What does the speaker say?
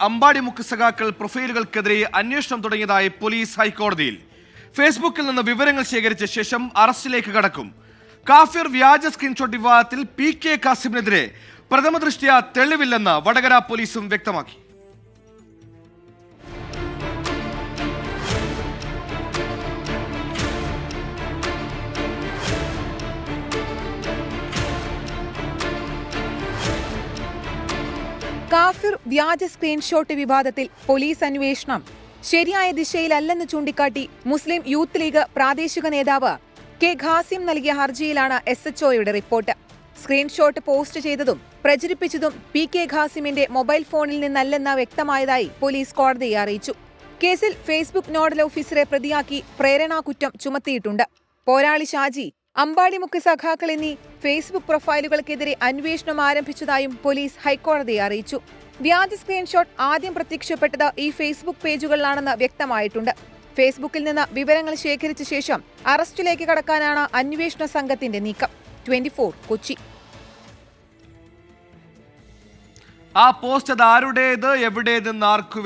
അമ്പാടിമുക്ക് സഖാക്കൾ പ്രൊഫൈലുകൾക്കെതിരെ അന്വേഷണം തുടങ്ങിയതായി പോലീസ് ഹൈക്കോടതിയിൽ. ഫേസ്ബുക്കിൽ നിന്ന് വിവരങ്ങൾ ശേഖരിച്ച ശേഷം അറസ്റ്റിലേക്ക് കടക്കും. കാഫിർ വ്യാജ സ്ക്രീൻഷോട്ട് വിവാദത്തിൽ പി കെ കാസിമിനെതിരെ പ്രഥമ ദൃഷ്ട്യാ തെളിവില്ലെന്ന് വടകര പോലീസും വ്യക്തമാക്കി. കാഫിർ വ്യാജ സ്ക്രീൻഷോട്ട് വിവാദത്തിൽ പോലീസ് അന്വേഷണം. ശരിയായ ദിശയിലല്ലെന്ന് ചൂണ്ടിക്കാട്ടി മുസ്ലിം യൂത്ത് ലീഗ് പ്രാദേശിക നേതാവ് കെ ഖാസിം നൽകിയ ഹർജിയിലാണ് എസ് എച്ച് ഒയുടെ റിപ്പോർട്ട്. സ്ക്രീൻഷോട്ട് പോസ്റ്റ് ചെയ്തതും പ്രചരിപ്പിച്ചതും പി കെ ഖാസിമിന്റെ മൊബൈൽ ഫോണിൽ നിന്നല്ലെന്ന് വ്യക്തമായതായി പോലീസ് കോടതിയെ അറിയിച്ചു. കേസിൽ ഫേസ്ബുക്ക് നോഡൽ ഓഫീസറെ പ്രതിയാക്കി പ്രേരണാ കുറ്റം ചുമത്തിയിട്ടുണ്ട്. പോരാളി ഷാജി അമ്പാടിമുക്ക് സഖാക്കൾ എന്നീ ഫേസ്ബുക്ക് പ്രൊഫൈലുകൾക്കെതിരെ അന്വേഷണം ആരംഭിച്ചതായും പോലീസ് ഹൈക്കോടതിയെ അറിയിച്ചു. വ്യാജ സ്ക്രീൻഷോട്ട് ആദ്യം പ്രത്യക്ഷപ്പെട്ടത് ഈ ഫേസ്ബുക്ക് പേജുകളിലാണെന്ന് വ്യക്തമായിട്ടുണ്ട്. ഫേസ്ബുക്കിൽ നിന്ന് വിവരങ്ങൾ ശേഖരിച്ച ശേഷം അറസ്റ്റിലേക്ക് കടക്കാനാണ് അന്വേഷണ സംഘത്തിന്റെ നീക്കം. ട്വന്റി കൊച്ചി. ആ പോസ്റ്റ് അത് ആരുടേത് എവിടേതെന്ന് ആർക്കു